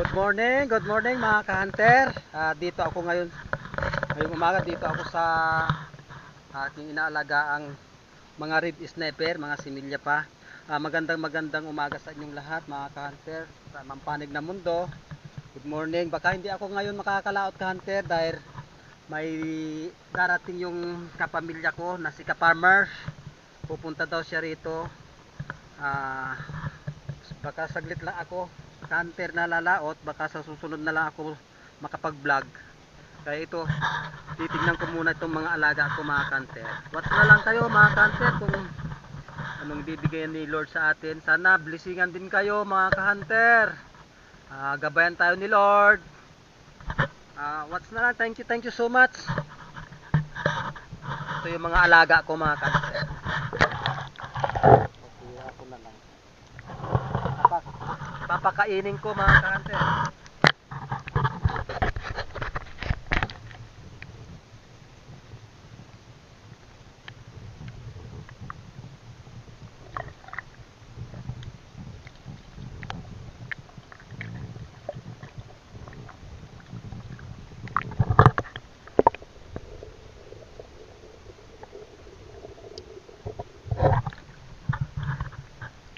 Good morning, good morning mga ka-hunter. Ah, dito ako ngayon, ngayong umaga dito ako sa aking inaalagaang mga red sniper, mga similya pa. Ah, magandang magandang umaga sa inyong lahat mga ka-hunter sa Mampanig na Mundo. Good morning. Baka hindi ako ngayon makakalaot ka-hunter dahil may darating yung kapamilya ko na si ka-farmer. Pupunta daw siya rito. Ah, baka saglit lang ako hunter na lalaot baka sa susunod na lang ako makapag-vlog. Kaya ito titignan ko muna itong mga alaga ko mga kanter watch na lang kayo mga kanter kung anong bibigyan ni Lord sa atin. Sana blessingan din kayo mga ka-hunter Ah, gabayan tayo ni Lord. Ah, watch na lang. Thank you thank you so much. Ito yung mga alaga ko mga kanter Pagtira ko na lang Papak papakainin ko mga kahante.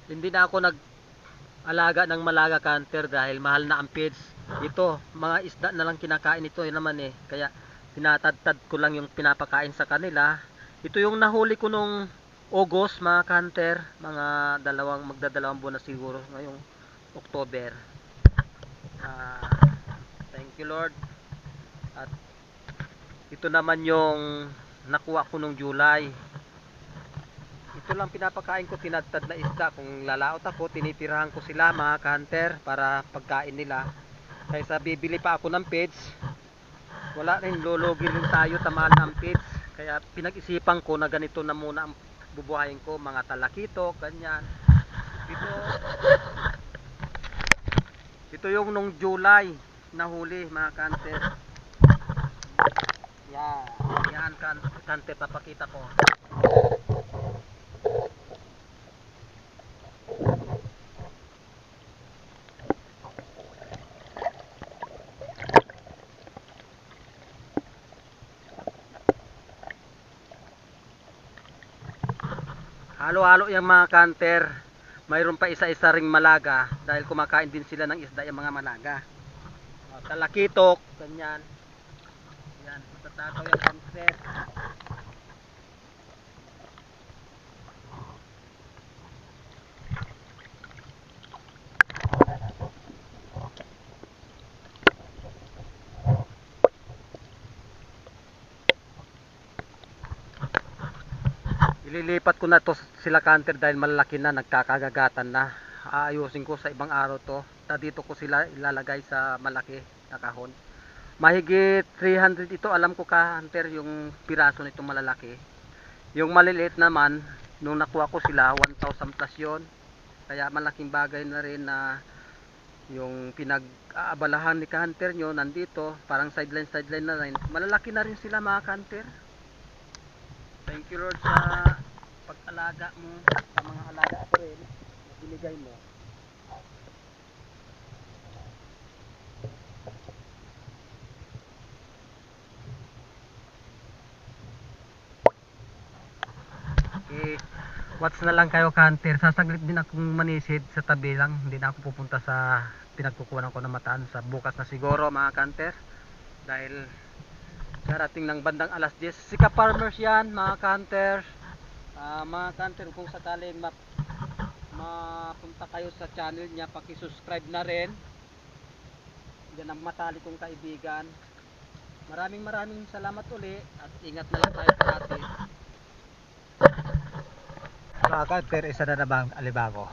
Hindi na ako nag alaga ng malaga canter dahil mahal na ang feeds. Ito, mga isda na lang kinakain ito yun naman eh. Kaya tinatadtad ko lang yung pinapakain sa kanila. Ito yung nahuli ko nung August mga canter, mga dalawang magdadalawang buwan na siguro ngayong October. Ah, thank you Lord. At ito naman yung nakuha ko nung July ito lang pinapakain ko tinadtad na isda. Kung lalaot ako tinitirahan ko sila mga ka-hunter para pagkain nila. Kaysa bibili pa ako ng feeds wala rin lulugi rin tayo tamaan ng feeds kaya pinag-isipan ko na ganito na muna ang bubuhayin ko mga talakito ganyan. Ito ito yung nung July nahuli mga ka-hunter. Yan yan kan kante papakita ko Halo-halo yung mga kanter. Mayroon pa isa-isa ring malaga dahil kumakain din sila ng isda yung mga malaga. O, talakitok, ganyan. Yan, tatataw yung kanter. Ililipat ko na to sila canter dahil malalaki na, nagkakagagatan na. Aayusin ko sa ibang araw to. Ta dito ko sila ilalagay sa malaki na kahon. Mahigit 300 ito, alam ko ka hunter yung piraso nitong malalaki. Yung maliliit naman, nung nakuha ko sila, 1,000 plus yun. Kaya malaking bagay na rin na yung pinag-aabalahan ni ka-hunter nyo nandito, parang sideline sideline na rin. Malalaki na rin sila mga ka-hunter. Thank you Lord sa pag-alaga mo sa mga alaga ko rin na binigay mo. Okay. Watch na lang kayo kanter. Sasaglit din akong manisid sa tabi lang. Hindi na ako pupunta sa pinagkukunan ko na mataan sa bukas na siguro mga kanter. Dahil darating ng bandang alas 10 sika farmers yan mga kanter Ah, mga kanter kung sakali map mapunta kayo sa channel niya paki-subscribe na rin. Yan ang matali kong kaibigan. Maraming maraming salamat uli at ingat na lang tayo parati mga kanter isa na namang alibago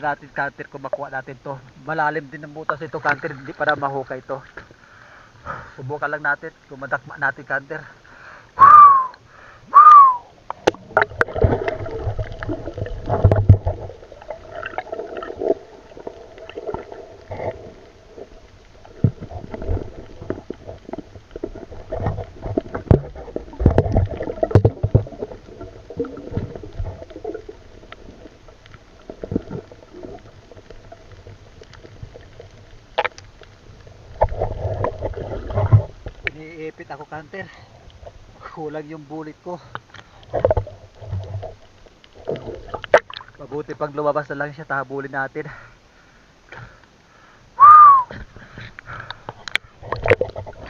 Tingnan natin counter kung makuha natin to. Malalim din ang butas ito counter, hindi para mahukay ito. Subukan lang natin kung madakma natin counter. Counter. Kulang yung bulit ko. Mabuti pag lumabas na lang siya, tahabulin natin.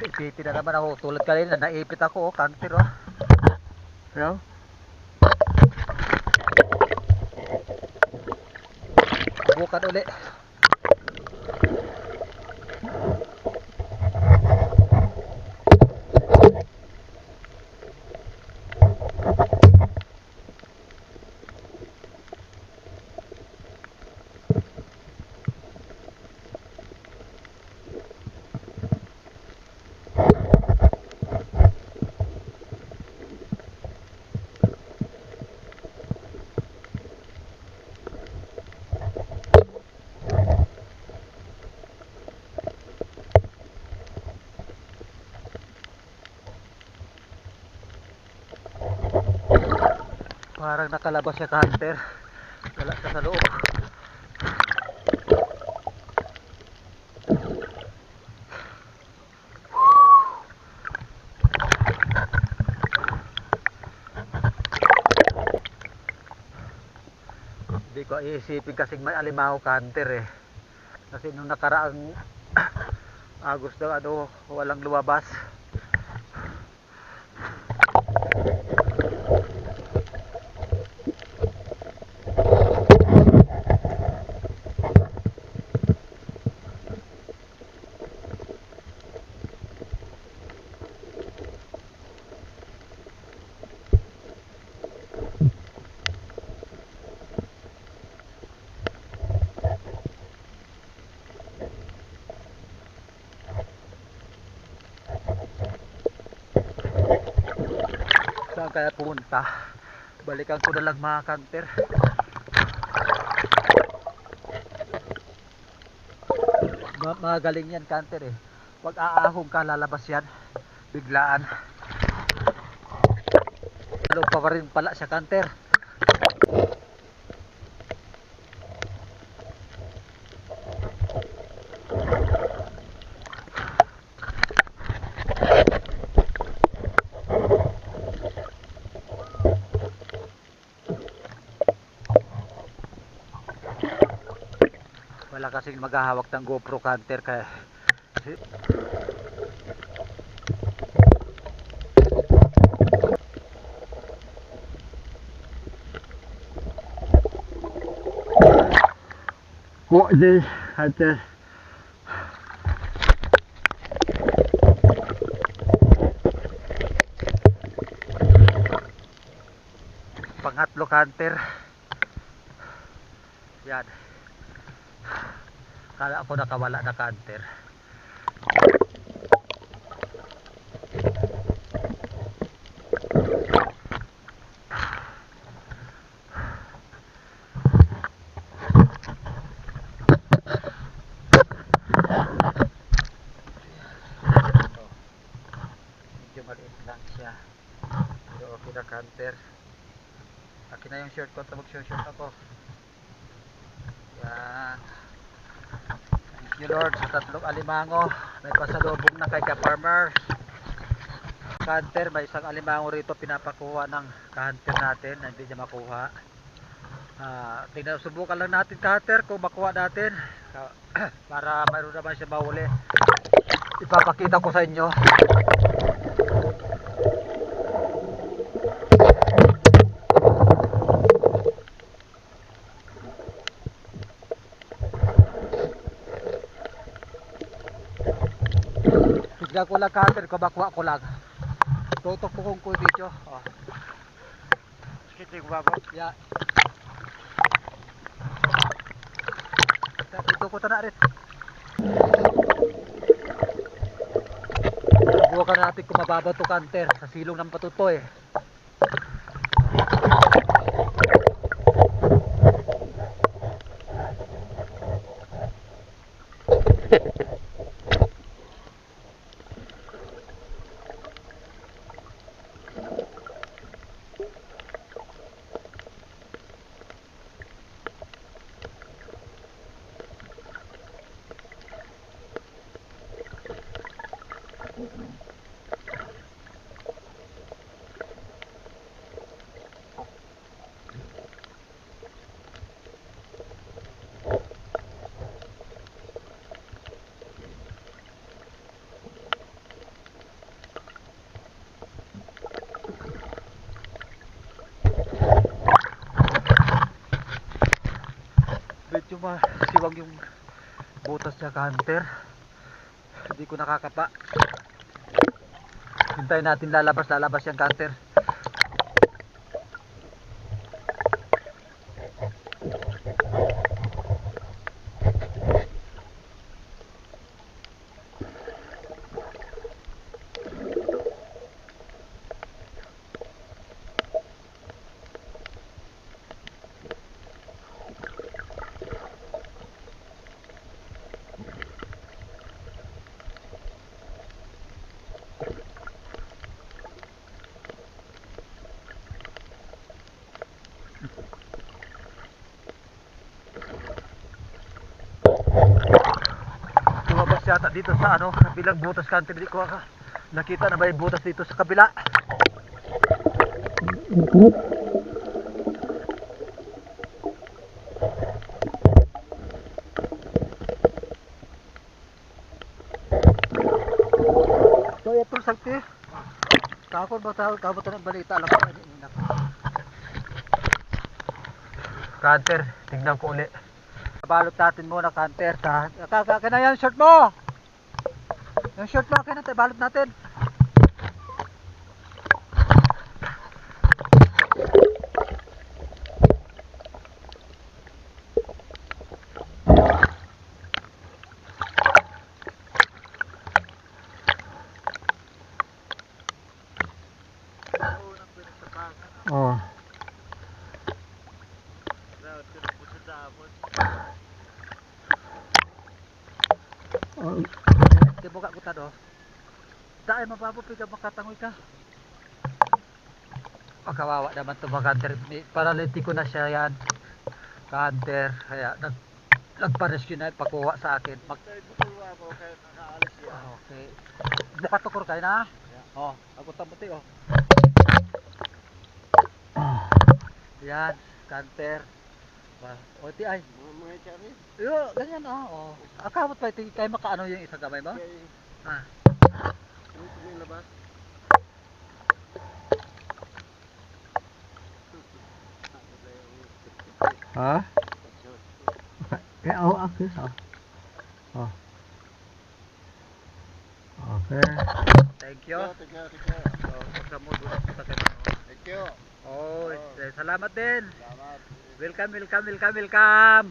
Ipitin na naman ako. Tulad kanina, naipit ako, oh, counter, oh. Ano? Bukan uli. Parang nakalabas siya counter. Wala ka sa loob. Hindi ko iisipin kasing may alimango counter eh. Kasi nung nakaraang Agos daw ano, walang lumabas. Saan kaya pumunta? Balikan ko na lang mga. Ma magaling yan kanter eh. Pag aahong ka lalabas yan. Biglaan. Ano pa rin pala siya kanter. Wala kasing maghahawak ng GoPro canter kaya What this had to pangatlo canter yan Kala ako nakawala na canter. Pero okay na canter. Akin na yung shirt ko. Ito mag-shirt ako. Yan. Thank you Lord sa tatlong alimango. May pasalubong na kay ka-farmers. Hunter, may isang alimango rito pinapakuha ng ka-hunter natin na hindi niya makuha. Ah, tingnan subukan lang natin ka-hunter kung makuha natin Ka- para mayroon naman siya mahuli. Ipapakita ko sa inyo. Ko lang cutter ko, bakuha ko lang. Tutok ko kung ko video. Oh. Sige, ko babo. Yeah. Ito ko na rin. Subukan natin kung mababa to kanter sa silong ng patuto eh. Masiwag yung butas niya kanter. Hindi ko nakakapa. Hintayin natin lalabas lalabas yung kanter. Lumabas yata dito sa ano, kabilang butas kanter. Hindi ko ka nakita na yung butas dito sa kabila. So ito sakti. Takot ba tawag kabot ng balita alam ko inak. Kanter, tingnan ko uli. Balot natin muna kanter sa kaka na yan short mo. Yung short mo akin natin balot natin. Oh. Oh, di buka ko tado. Dahil mababo piga makatangoy ka. Oh, kawawa naman to mga. May Paralitiko na siya yan. Kanter. Kaya nag nagpa-rescue na pakuha sa akin. Mag okay. Buka tukor kayo na. Oh, ako tamuti oh. Yan, kanter. Ba, o ti ay. Yo, ganyan oh. oh. Akamot pa ito kay makaano yung isang gamay mo? Ah. Ha? Eh, oh, okay. Oh. Oh. Okay. Thank you. Oh, pagka mo doon sa kayo. Oh, eh, salamat din. Welcome, welcome, welcome, welcome.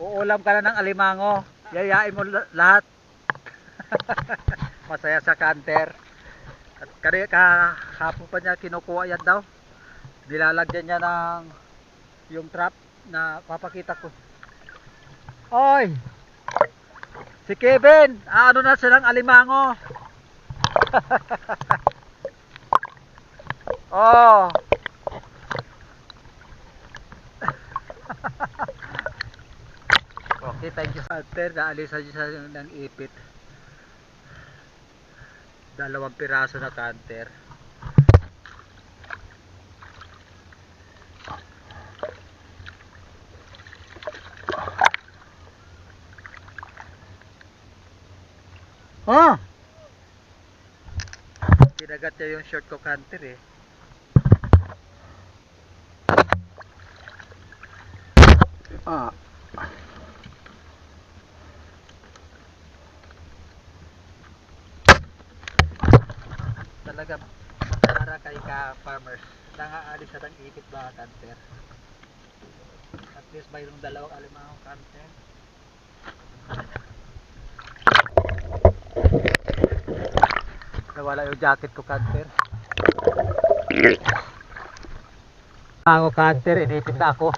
Uulam ka na ng alimango. Yayain mo la- lahat. Masaya sa kanter. At kari kahapon pa niya kinukuha yan daw. Nilalagyan niya ng yung trap na papakita ko. Oy! Si Kevin, ano na silang alimango? oh. okay, thank you. After, naalisan niyo sa ng ipit. Dalawang piraso na canter. Oh! Kinagat niya yung short ko canter eh. Ah. Talaga para kay ka farmers. Nangaalis sa tang ipit ba canter? least mayroong dalawang alimango kante. Nawala yung jacket ko, Canter. Ako, Canter, inipit na ako.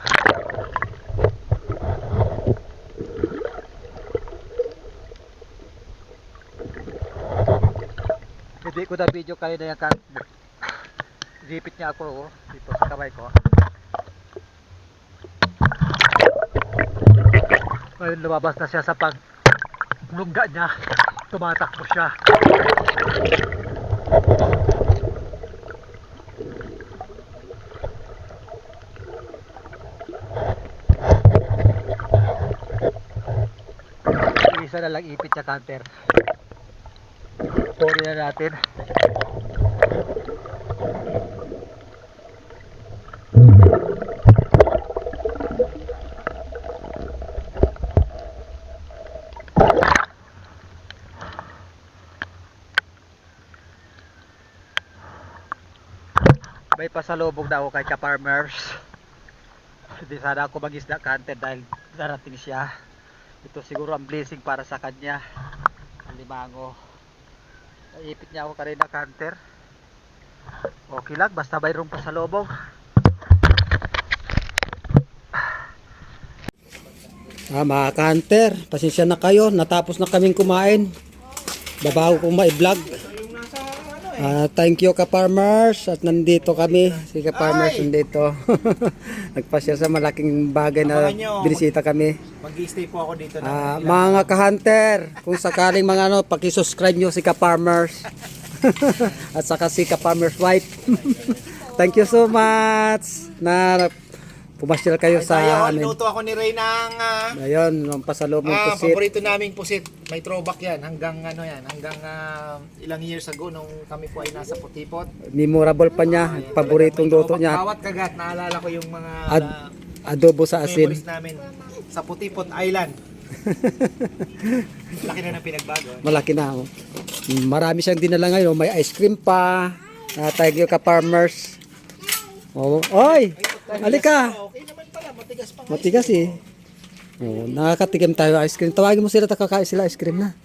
Hindi ko na video kayo na yung Canter. Inipit niya ako, oh, dito sa kamay ko. Ngayon lumabas na siya sa pag lungga niya. Tumatakbo siya. Isa na lang ipit sa counter. Sorry na natin. Pasalubog na ako kay ka-farmers. Hindi sana ako mag-isda counter dahil darating siya. Ito siguro ang blessing para sa kanya. Ang limango. Naipit niya ako kanina counter. Okay lang, basta mayroong pasalubong. Ah, mga counter, pasensya na kayo. Natapos na kaming kumain. Babago kong ma-vlog. Ah, thank you ka farmers at nandito kami si ka farmers nandito. Nagpasya sa malaking bagay na nyo. binisita kami. Mag-stay po ako dito ilang- mga ka-hunter, kung sakaling mga ano, paki-subscribe nyo si ka-farmers. At saka si ka-farmers wife. Thank you so much na pumasyal kayo Ay, sa tayo, amin. luto ako ni Ray ng ah, Ayun, ang pasalubong ah, pusit. paborito naming pusit. May throwback yan hanggang ano yan, hanggang ah, ilang years ago nung kami po ay nasa Putipot. Memorable pa niya, paboritong May luto throwback. niya. Bawat kagat naalala ko yung mga Ad- ah, Adobo sa asin. memories namin sa Putipot Island. Laki na ng pinagbago. Malaki na. oh. Marami siyang dinala ngayon. May ice cream pa. Uh, thank you ka-farmers. Oh, oy! Halika! Matigas pa. Matigas eh. Oh, nakakatikim tayo ice cream. Tawagin mo sila takakain sila ice cream na.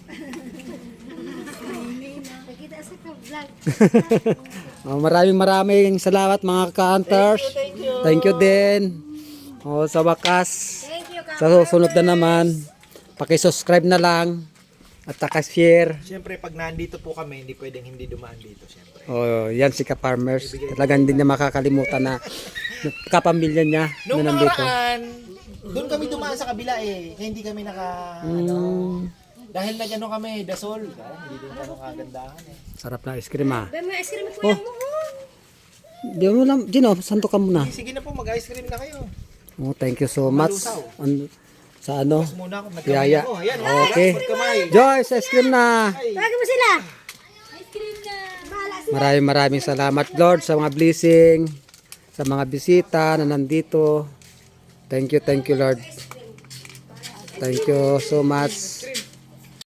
Nakikita sa ka-vlog. Oh, maraming maraming salamat mga ka-hunters. Thank you din. Oh, sa wakas, Thank you, sa susunod na naman, paki-subscribe na lang at saka-share. Siyempre, pag nandito po kami, hindi pwedeng hindi dumaan dito, siyempre. Oh, yan si ka-farmers. Talagang hindi niya makakalimutan na kapamilya niya Nung na nandito. nakaraan, doon kami dumaan sa kabila eh. Kaya hindi kami naka, ano, Mm, dahil nag-ano kami, dasol. Kaya hindi din kami kagandahan eh. sarap na ice cream ah. Ben, may ice cream po yan mo. Di mo lang, Gino, santo ka muna. Sige na po, mag-ice cream na kayo. Oh, thank you so much. An- sa ano? Muna ako, Yaya. ako. Ayan, Okay. magkamay. Joyce, ice cream na. Tawagin mo sila. Ice cream na. Maraming maraming salamat Lord sa mga blessing, sa mga bisita na nandito. Thank you, thank you Lord. Thank you so much.